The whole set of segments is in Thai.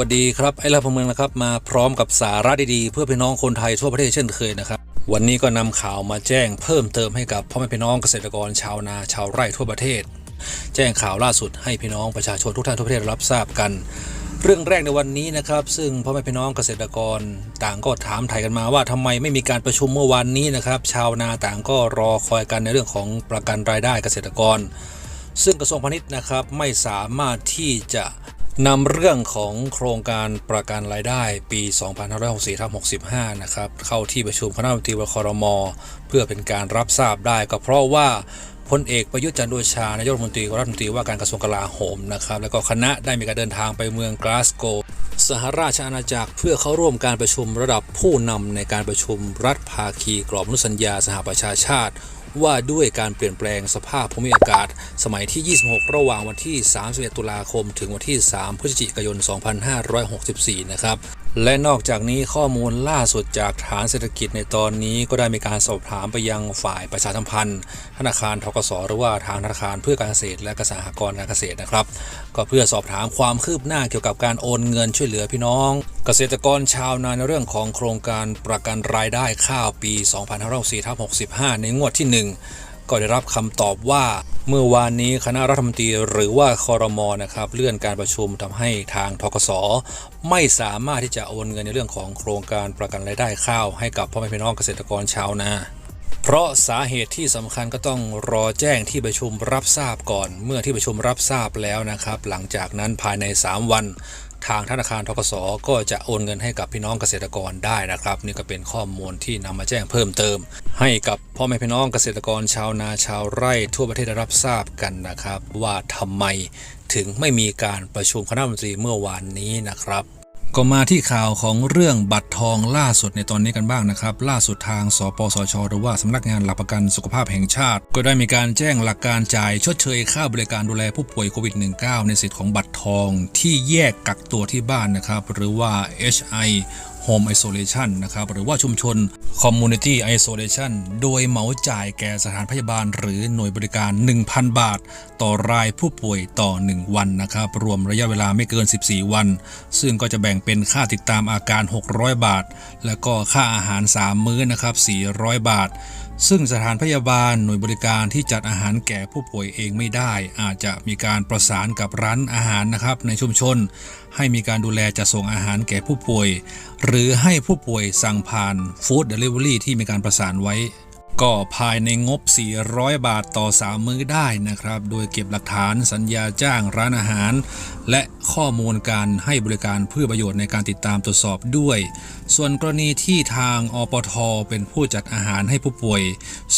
สวัสดีครับ ไอ้ละพเมืองนะครับ มาพร้อมกับสาระดีๆ เพื่อพี่น้องคนไทยทั่วประเทศเช่นเคยนะครับ วันนี้ก็นำข่าวมาแจ้งเพิ่มเติมให้กับพ่อแม่พี่น้องเกษตรกรชาวนาชาวไร่ทั่วประเทศ แจ้งข่าวล่าสุดให้พี่น้องประชาชนทุกท่านทั่วประเทศรับทราบกัน เรื่องแรกในวันนี้นะครับ ซึ่งพ่อแม่พี่น้องเกษตรกรต่างก็ถามไถ่กันมาว่าทำไมไม่มีการประชุมเมื่อวานนี้นะครับ ชาวนาต่างก็รอคอยกันในเรื่องของประกันรายได้เกษตรกร ซึ่งกระทรวงพาณิชย์นะครับไม่สามารถที่จะ นำเรื่องของโครงการประกันรายได้ปี 2564ทับ65 นะครับ เข้าที่ประชุมคณะรัฐมนตรีวครมเพื่อเป็นการรับทราบได้ก็เพราะว่าพลเอกประยุทธ์จันทร์โอชานายกรัฐมนตรีรัฐมนตรีว่าการกระทรวงกลาโหมนะครับแล้วก็คณะได้มีการเดินทางไปเมืองกลาสโกสหราชอาณาจักรเพื่อเข้าร่วมการประชุมระดับผู้นำในการประชุมรัฐภาคีกรอบนุสัญญาสหประชาชาติ ว่าด้วยการเปลี่ยนแปลงสภาพภูมิอากาศ สมัยที่ 26 ระหว่างวันที่ 31 ตุลาคม ถึงวันที่ 3 พฤศจิกายน 2564 นะครับและนอกจากนี้ข้อมูลล่าสุดจากฐานเศรษฐกิจในตอนนี้ก็ได้มีการสอบถามไปยังฝ่ายประชาสัมพันธ์ ธนาคารทกสหรือว่าทางธนาคารเพื่อการเกษตรและกสหกรณ์การเกษตรนะครับ ก็เพื่อสอบถามความคืบหน้าเกี่ยวกับการโอนเงินช่วยเหลือพี่น้อง เกษตรกรชาวนาในเรื่องของโครงการประกันรายได้ข้าวปี 2564-65 ในงวดที่ 1 ก็ได้รับคำตอบว่า เมื่อวานนี้คณะรัฐมนตรีหรือว่าคอรมอนะครับเลื่อนการประชุมทำให้ทางทกสไม่สามารถที่จะโอนเงินในเรื่องของโครงการประกันรายได้ข้าว ให้กับพ่อแม่พี่น้องเกษตรกรชาวนาเพราะสาเหตุที่สำคัญก็ต้องรอแจ้งที่ประชุมรับทราบก่อน เมื่อที่ประชุมรับทราบแล้วนะครับ หลังจากนั้นภายใน 3 วัน ทางธนาคารทกสก็จะโอนเงินให้กับพี่น้องเกษตรกรได้นะครับ นี่ก็เป็นข้อมูลที่นำมาแจ้งเพิ่มเติม ให้กับพ่อแม่พี่น้องเกษตรกรชาวนาชาวไร่ทั่วประเทศได้รับทราบกันนะครับ ว่าทำไมถึงไม่มีการประชุมคณะมนตรีเมื่อวานนี้นะครับ ก็มาที่ข่าวของเรื่องบัตรทองล่าสุดในตอนนี้กันบ้างนะครับ ล่าสุดทาง สปสช หรือว่าสำนักงานหลักประกันสุขภาพแห่งชาติ ก็ได้มีการแจ้งหลักการจ่ายชดเชยค่าบริการดูแลผู้ป่วยโควิด -19 ในสิทธิ์ของบัตรทองที่แยกกักตัวที่บ้านนะครับ หรือว่า HI Home Isolation นะครับหรือว่าชุมชน Community Isolation โดยเหมาจ่ายแก่สถานพยาบาล หรือหน่วยบริการ 1,000 บาท ต่อรายผู้ป่วยต่อ 1 วันนะครับรวมระยะเวลาไม่เกิน 14 วัน ซึ่งก็จะแบ่งเป็นค่าติดตามอาการ 600 บาท และก็ค่าอาหาร 3 มื้อนะครับ400 บาท ซึ่งสถานพยาบาลหน่วยบริการที่จัดอาหารแก่ผู้ป่วยเองไม่ได้ อาจจะมีการประสานกับร้านอาหารนะครับ ในชุมชน ให้มีการดูแลจัดส่งอาหารแก่ผู้ป่วย หรือให้ผู้ป่วยสั่งผ่านฟู้ดเดลิเวอรี่ที่มีการประสานไว้ ก็ภายในงบ 400 บาทต่อ 3 มื้อได้นะครับ โดยเก็บหลักฐานสัญญาจ้างร้านอาหาร และข้อมูลการให้บริการเพื่อประโยชน์ในการติดตามตรวจสอบด้วย ส่วนกรณีที่ทางอปท เป็นผู้จัดอาหารให้ผู้ป่วย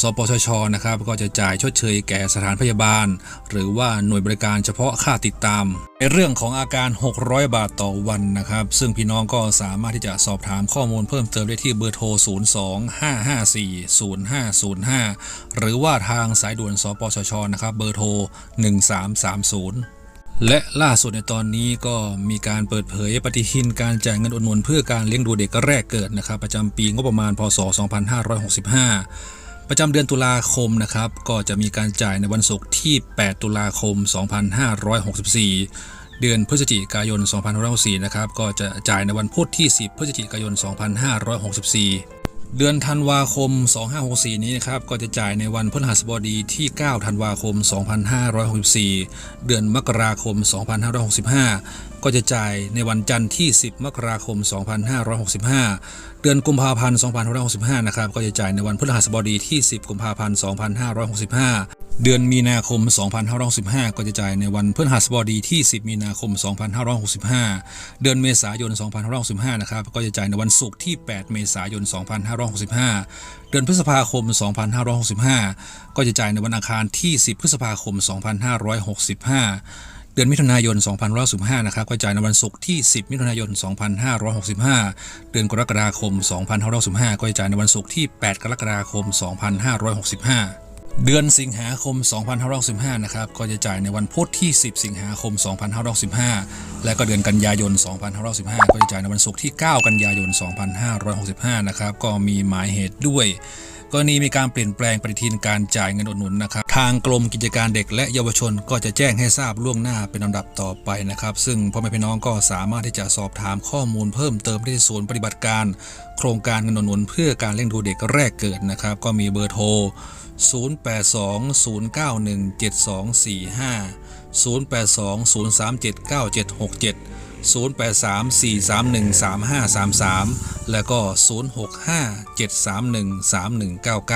สปชชนะครับ ก็จะจ่ายชดเชยแก่สถานพยาบาล หรือว่าหน่วยบริการเฉพาะค่าติดตาม ในเรื่องของอาการ 600 บาทต่อวันนะครับ ซึ่งพี่น้องก็สามารถที่จะสอบถามข้อมูลเพิ่มเติมได้ที่เบอร์โทร 02-554-0505 หรือว่าทางสายด่วนสปชชนะครับ เบอร์โทร 1330 และล่าสุดในตอนนี้ก็มีการเปิดเผยปฏิทินการจ่ายเงินอุดหนุนเพื่อการเลี้ยงดูเด็กแรกเกิดนะครับ ประจำปีงบประมาณพศ 2565 ประจำเดือนตุลาคมนะครับ ก็จะมีการจ่ายในวันศุกร์ที่ 8 ตุลาคม 2564 เดือนพฤศจิกายน 2564 นะครับ ก็จะจ่ายในวันพุธที่ 10 พฤศจิกายน 2564 เดือนธันวาคม 2564 นี้นะครับ ก็จะจ่ายในวันพฤหัสบดีที่ 9 ธันวาคม 2564 เดือนมกราคม 2565 ก็จะจ่ายในวันจันทร์ที่ 10 มกราคม 2565 เดือนกุมภาพันธ์ 2565 นะครับ ก็จะจ่ายในวันพฤหัสบดีที่ 10 กุมภาพันธ์ 2565เดือนมีนาคม 2565 ก็จะจ่ายในวันพฤหัสบดีที่ 10 มีนาคม 2565 เดือนเมษายน 2565 นะครับ ก็จะจ่ายในวันศุกร์ที่ 8 เมษายน 2565 เดือนพฤษภาคม 2565 ก็จะจ่ายในวันอังคารที่ 10 พฤษภาคม 2565เดือนมิถุนายน 2565 นะครับ ก็จ่ายในวันศุกร์ที่ 10 มิถุนายน 2565 เดือนกรกฎาคม 2565 ก็จะจ่ายในวันศุกร์ที่ 8 กรกฎาคม 2565 เดือนสิงหาคม 2565 นะครับ ก็จะจ่ายในวันพุธที่ 10 สิงหาคม 2565 และก็เดือนกันยายน 2565 ก็จะจ่ายในวันศุกร์ที่ 9 กันยายน 2565 นะครับ ก็มีหมายเหตุด้วย กรณีมีการเปลี่ยนแปลงปฏิทินการจ่ายเงินอุดหนุนนะครับ ทางกรมกิจการเด็กและเยาวชนก็จะแจ้งให้ทราบล่วงหน้าเป็นลำดับต่อไปนะครับ ซึ่งพ่อแม่พี่น้องก็สามารถที่จะสอบถามข้อมูลเพิ่มเติมที่ศูนย์ปฏิบัติการ โครงการเงินอุดหนุนเพื่อการเลี้ยงดูเด็กแรกเกิดนะครับ ก็มีเบอร์โทร 0820917245 0824379767และก็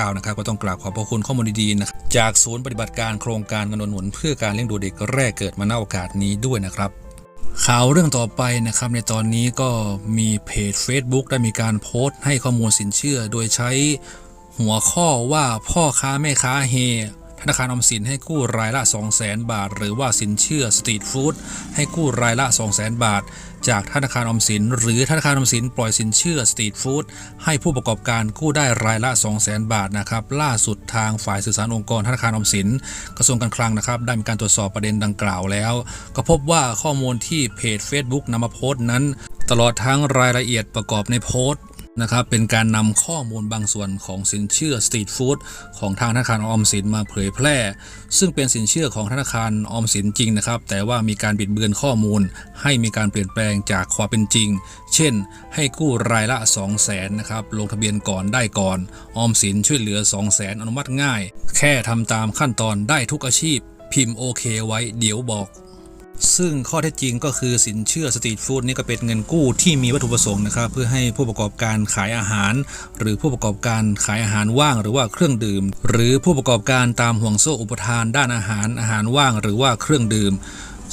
0657313199 นะครับ ก็ต้องกราบขอบพระคุณข้อมูลดีๆนะจากศูนย์ปฏิบัติการโครงการเงินหนุนเพื่อการเลี้ยงดูเด็กแรกเกิดมาณโอกาสนี้ด้วยนะครับข่าวเรื่องต่อไปนะครับในตอนนี้ก็มีเพจ Facebook ได้มีการโพสต์ให้ข้อมูลสินเชื่อ โดยใช้หัวข้อว่าพ่อค้าแม่ค้าเฮ นาคารอมสินให้กู้รายละ 200,000 บาท หรือว่าสินเชื่อสตรีทฟู้ดให้กู้รายละ 200,000 บาท จากธนาคารอมสิน หรือธนาคารอมสินปล่อยสินเชื่อสตรีทฟู้ดให้ผู้ประกอบการกู้ได้รายละ 200,000 บาทนะครับล่าสุดทางฝ่ายสื่อสารองค์กรธนาคารออมสิน กระทรวงการคลังนะครับได้มีการตรวจสอบประเด็นดังกล่าวแล้ว ก็พบว่าข้อมูลที่เพจ Facebook นำมาโพสต์นั้น ตลอดทั้งรายละเอียดประกอบในโพสต์ นะครับเป็นการนำข้อมูลบางส่วนของสินเชื่อสตรีทฟู้ดของทางธนาคารออมสินมาเผยแพร่ ซึ่งเป็นสินเชื่อของธนาคารออมสินจริงนะครับ แต่ว่ามีการบิดเบือนข้อมูล ให้มีการเปลี่ยนแปลงจากความเป็นจริง เช่น ให้กู้รายละ 2 0 0แสนนะครับลงทะเบียนก่อนได้ก่อน ออมสินช่วยเหลือ 2 0 0แสนอนุมัติง่าย แค่ทำตามขั้นตอนได้ทุกอาชีพ พิมพ์โอเคไว้เดี๋ยวบอก ซึ่งข้อเท็จจริงก็คือสินเชื่อสตรีทฟู้ดนี่ก็เป็นเงินกู้ที่มีวัตถุประสงค์นะครับ เพื่อให้ผู้ประกอบการขายอาหาร หรือผู้ประกอบการขายอาหารว่าง หรือว่าเครื่องดื่ม หรือผู้ประกอบการตามห่วงโซ่อุปทานด้านอาหารอาหารว่าง หรือว่าเครื่องดื่ม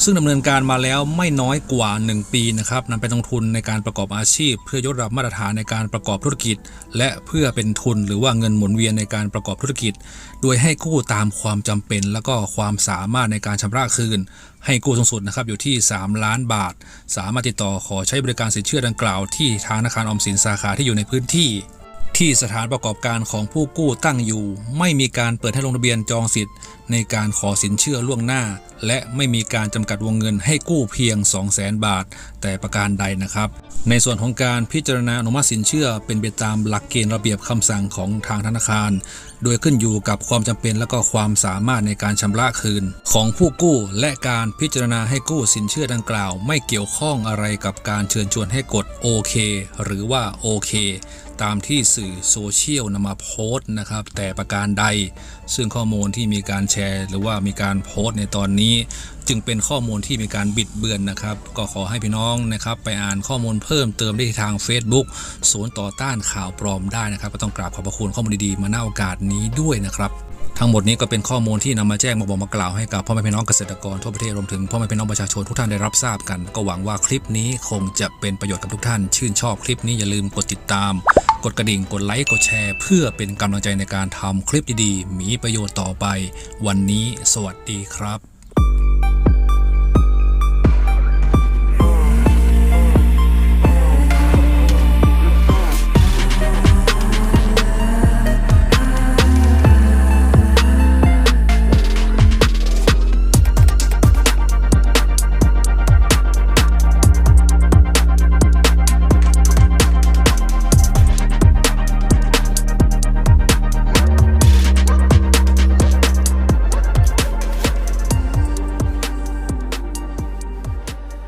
ซึ่งดำเนินการมาแล้วไม่น้อยกว่า 1 ปีนะครับนำไปลงทุนในการประกอบอาชีพ เพื่อยกระดับมาตรฐานในการประกอบธุรกิจ และเพื่อเป็นทุนหรือว่าเงินหมุนเวียนในการประกอบธุรกิจ โดยให้กู้ตามความจำเป็น และก็ความสามารถในการชำระคืน ให้กู้สูงสุดนะครับอยู่ที่ 3 ล้านบาท สามารถติดต่อขอใช้บริการสินเชื่อดังกล่าวที่ทางธนาคารออมสินสาขาที่อยู่ในพื้นที่ที่สถานประกอบการของผู้กู้ตั้งอยู่ ไม่มีการเปิดให้ลงทะเบียนจองสิทธิ์ในการขอสินเชื่อล่วงหน้า และไม่มีการจำกัดวงเงินให้กู้เพียง 200,000 บาท แต่ประการใดนะครับ ในส่วนของการพิจารณาอนุมัติสินเชื่อ เป็นไปตามหลักเกณฑ์ระเบียบคำสั่งของทางธนาคาร โดยขึ้นอยู่กับความจำเป็นและก็ความสามารถในการชำระคืน ของผู้กู้และการพิจารณาให้กู้สินเชื่อดังกล่าว ไม่เกี่ยวข้องอะไรกับการเชิญชวนให้กดโอเคหรือว่าโอเค ตามที่สื่อโซเชียลนำมาโพสต์นะครับ แต่ประการใด ซึ่งข้อมูลที่มีการแชร์ หรือว่ามีการโพสต์ในตอนนี้ จึงเป็นข้อมูลที่มีการบิดเบือนนะครับ ก็ขอให้พี่น้องนะครับ ไปอ่านข้อมูลเพิ่มเติมได้ที่ทาง Facebook ศูนย์ต่อต้านข่าวปลอมได้นะครับ ก็ต้องกราบขอบพระคุณข้อมูลดีๆมาณโอกาสนี้ด้วยนะครับทั้งหมดนี้ก็เป็นข้อมูลที่นำมาแจ้งมาบอกมากล่าวให้กับพ่อแม่พี่น้องเกษตรกรทั่วประเทศรวมถึงพ่อแม่พี่น้องประชาชนทุกท่านได้รับทราบกัน ก็หวังว่าคลิปนี้คงจะเป็นประโยชน์กับทุกท่าน ชื่นชอบคลิปนี้อย่าลืมกดติดตาม กดกระดิ่งกดไลค์กดแชร์ เพื่อเป็นกำลังใจในการทำคลิปดีๆ มีประโยชน์ต่อไป วันนี้สวัสดีครับ